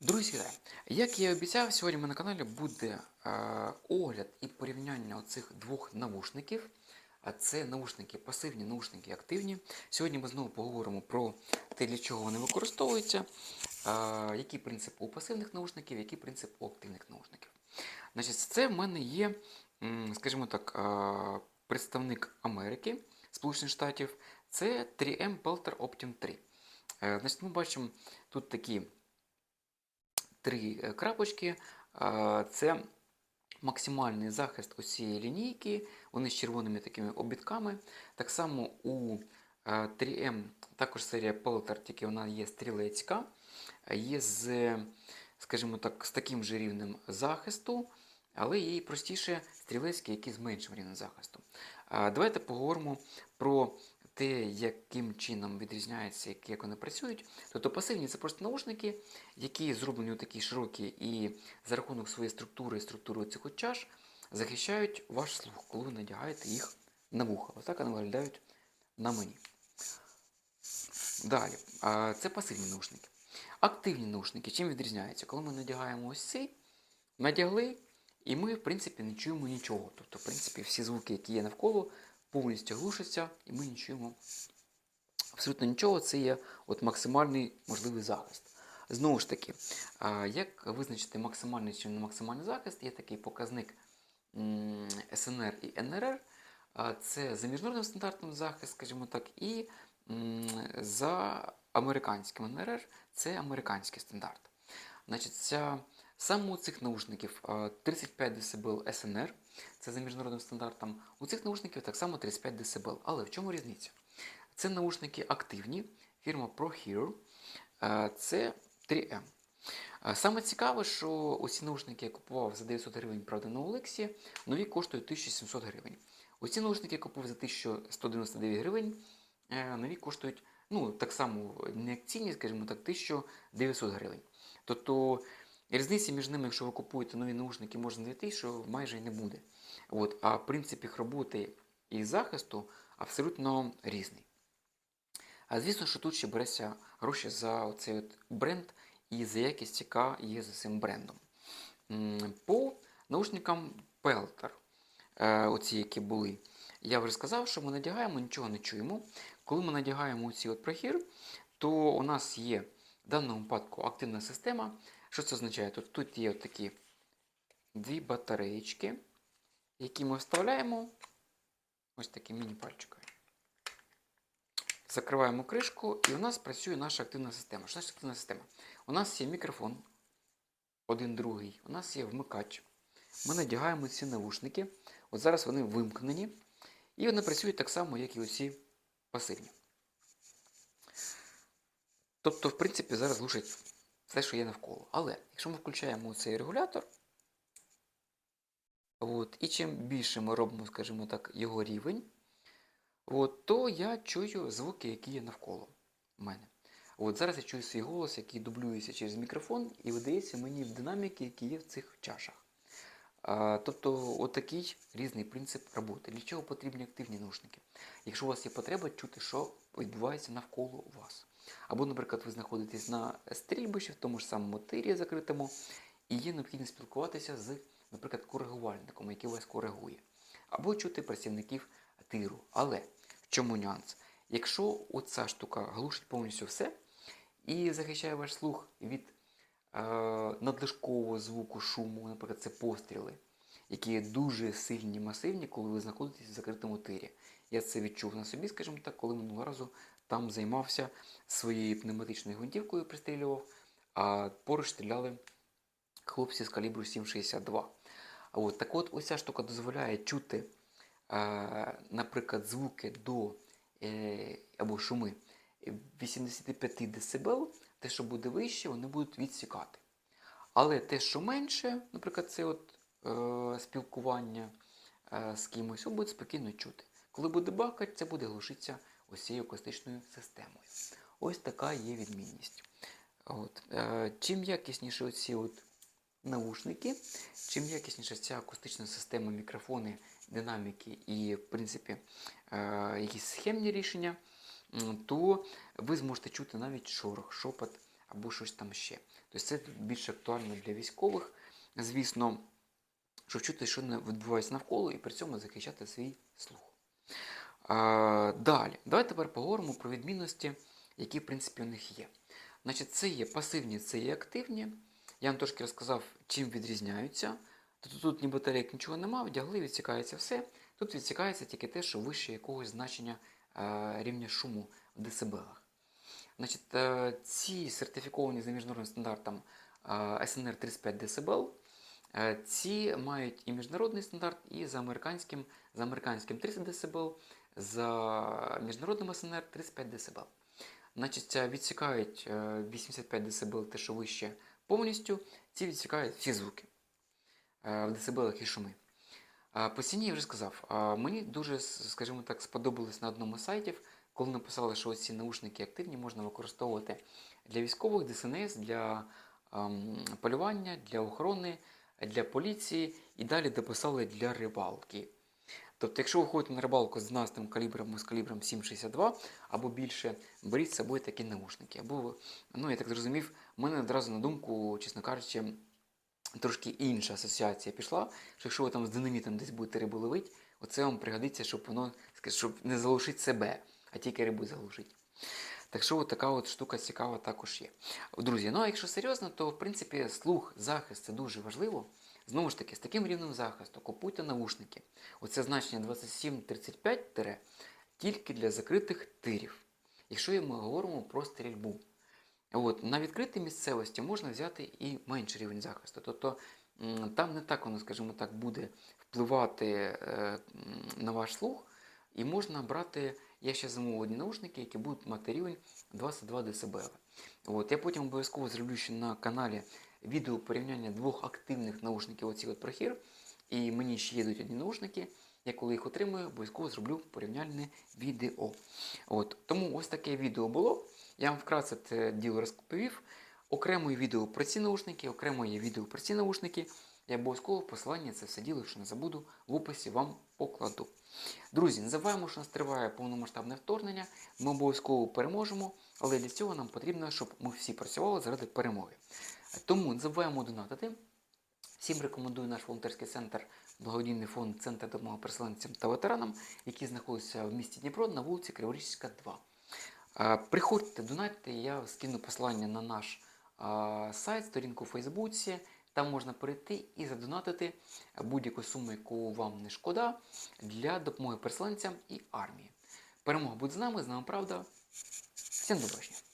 Друзі, як я і обіцяв, сьогодні на каналі буде е, огляд і порівняння оцих двох навушників. А це наушники пасивні, наушники активні. Сьогодні ми знову поговоримо про те, для чого вони використовуються, е, який принцип у пасивних наушників, який принцип у активних наушників. Значить, це в мене є, скажімо так, е, представник Америки, Сполучених Штатів. Це 3M Pelter Optim 3. Е, Значить, ми бачимо тут такі три е, крапочки. Це максимальний захист ось цієї лінійки. Вони з червоними такими обідками. Так само у е, 3M також серія Pelter, тільки вона є стрілецька, е, є з, скажімо так, з таким же рівнем захисту. Але і простіше стрілецькі, які з меншим рівнем захисту. Давайте поговоримо про те, яким чином відрізняється, як, вони працюють. Тобто пасивні це просто наушники, які зроблені такі широкі і за рахунок своєї структури, структури цих от чаш, захищають ваш слух, коли ви надягаєте їх на вуха. Ось так вони виглядають на мені. Далі, це пасивні наушники. Активні наушники чим відрізняються? Коли ми надягаємо ось цей, надягли, і ми, в принципі, не чуємо нічого. Тобто, в принципі, всі звуки, які є навколо, повністю глушаться, і ми не абсолютно нічого. Це є от максимальний можливий захист. Знову ж таки, як визначити максимальний чи не максимальний захист, є такий показник СНР і НРР. Це за міжнародним стандартом захист, скажімо так, і за американським НРР це американський стандарт. Значить, ця, саме у цих наушників а, 35 дБ СНР, це за міжнародним стандартом. У цих наушників так само 35 дБ. Але в чому різниця? Це наушники активні, фірма ProHear, це 3M. Саме цікаве, що усі наушники я купував за 900 гривень, правда, на Олексі, нові коштують 1700 гривень. Усі наушники я купив за 1199 гривень, е, нові коштують ну, так само не акційні, скажімо так, 1900 гривень. Тобто різниці між ними, якщо ви купуєте нові наушники, можна знайти, що майже й не буде. От, а принцип їх роботи і захисту абсолютно різний. А звісно, що тут ще береться гроші за цей от бренд і за якість, яка є за цим брендом. По наушникам Pelter, е, оці, які були, я вже сказав, що ми надягаємо, нічого не чуємо. Коли ми надягаємо ці от прохір, то у нас є в даному випадку активна система. Що це означає? Тут, тут є такі дві батареєчки, які ми вставляємо ось таким міні-пальчиком. Закриваємо кришку, і у нас працює наша активна система. Що значить активна система? У нас є мікрофон, один другий, у нас є вмикач. Ми надягаємо ці навушники. От зараз вони вимкнені. І вони працюють так само, як і усі пасивні. Тобто, в принципі, зараз глушать все, що є навколо. Але якщо ми включаємо цей регулятор, от, і чим більше ми робимо, скажімо так, його рівень, от, то я чую звуки, які є навколо мене. От зараз я чую свій голос, який дублюється через мікрофон, і видається мені в динаміки, які є в цих чашах. А, тобто, отакий різний принцип роботи. Для чого потрібні активні наушники? Якщо у вас є потреба чути, що відбувається навколо вас. Або, наприклад, ви знаходитесь на стрільбищі, в тому ж самому тирі закритому, і є необхідність спілкуватися з, наприклад, коригувальником, який вас коригує. Або чути працівників тиру. Але в чому нюанс? Якщо оця штука глушить повністю все і захищає ваш слух від е, надлишкового звуку, шуму, наприклад, це постріли, які є дуже сильні, масивні, коли ви знаходитесь в закритому тирі. Я це відчув на собі, скажімо так, коли минулого разу там займався своєю пневматичною гвинтівкою, пристрілював, а поруч стріляли хлопці з калібру 7,62. От, так от, ось ця штука дозволяє чути, е, наприклад, звуки до е, або шуми 85 дБ, те, що буде вище, вони будуть відсікати. Але те, що менше, наприклад, це от, е, спілкування е, з кимось, ви будете спокійно чути. Коли буде бахкати, це буде глушитися ось цією акустичною системою. Ось така є відмінність. От. Е, чим якісніше оці от наушники, чим якісніша ця акустична система, мікрофони, динаміки і, в принципі, е, якісь схемні рішення, то ви зможете чути навіть шорох, шопот або щось там ще. Тобто це більш актуально для військових, звісно, щоб чути, що не відбувається навколо, і при цьому захищати свій слух. Далі, давайте тепер поговоримо про відмінності, які в принципі у них є. Значить, це є пасивні, це є активні. Я вам трошки розказав, чим відрізняються. Тобто тут ні батарейок, нічого нема, вдягли, відсікається все. Тут відсікається тільки те, що вище якогось значення е, рівня шуму в децибелах. Значить, е, ці сертифіковані за міжнародним стандартом SNR 35 дБ, ці мають і міжнародний стандарт, і за американським, за американським 30 дБ, за міжнародним SNR 35 дБ. Значить, е, відсікають е, 85 дБ, те, що вище повністю, ці відсікають всі звуки е, в децибелах і шуми. Е, По ціні я вже сказав. Е, Мені дуже, скажімо так, сподобалось на одному з сайтів, коли написали, що ці наушники активні можна використовувати для військових, ДСНС, для ем, полювання, для охорони, для поліції і далі дописали для рибалки. Тобто, якщо ви ходите на рибалку з 12 калібром з калібром 7,62 або більше, беріть з собою такі наушники. Або, ну я так зрозумів, в мене одразу на думку, чесно кажучи, трошки інша асоціація пішла, що якщо ви там з динамітом десь будете рибу ловити, оце вам пригодиться, щоб воно щоб не залишити себе, а тільки рибу залишити. Так що така от штука цікава також є. Друзі, ну а якщо серйозно, то в принципі слух, захист це дуже важливо. Знову ж таки, з таким рівнем захисту купуйте навушники. Оце значення 2735 тільки для закритих тирів. Якщо ми говоримо про стрільбу. От, на відкритій місцевості можна взяти і менший рівень захисту. Тобто там не так воно, скажімо так, буде впливати е, на ваш слух, і можна брати, я ще замовив одні наушники, які будуть мати рівень 22 дБ. От, я потім обов'язково зроблю ще на каналі відео порівняння двох активних наушників, оці от прохір. І мені ще їдуть одні наушники. Я коли їх отримую, обов'язково зроблю порівняльне відео. От, тому ось таке відео було. Я вам вкратце це діло розповів. Окремо є відео про ці наушники, окремо є відео про ці наушники. Я обов'язково посилання це все діло, якщо не забуду, в описі вам покладу. Друзі, не забуваємо, що нас триває повномасштабне вторгнення. Ми обов'язково переможемо, але для цього нам потрібно, щоб ми всі працювали заради перемоги. Тому не забуваємо донатити. Всім рекомендую наш волонтерський центр, благодійний фонд Центр допомоги переселенцям та ветеранам, який знаходиться в місті Дніпро на вулиці Криворізька, 2. Е, Приходьте, донатьте, я скину посилання на наш е, сайт, сторінку у Фейсбуці. Там можна перейти і задонатити будь-яку суму, яку вам не шкода, для допомоги переселенцям і армії. Перемога буде з нами, з нами правда. Всім до побачення.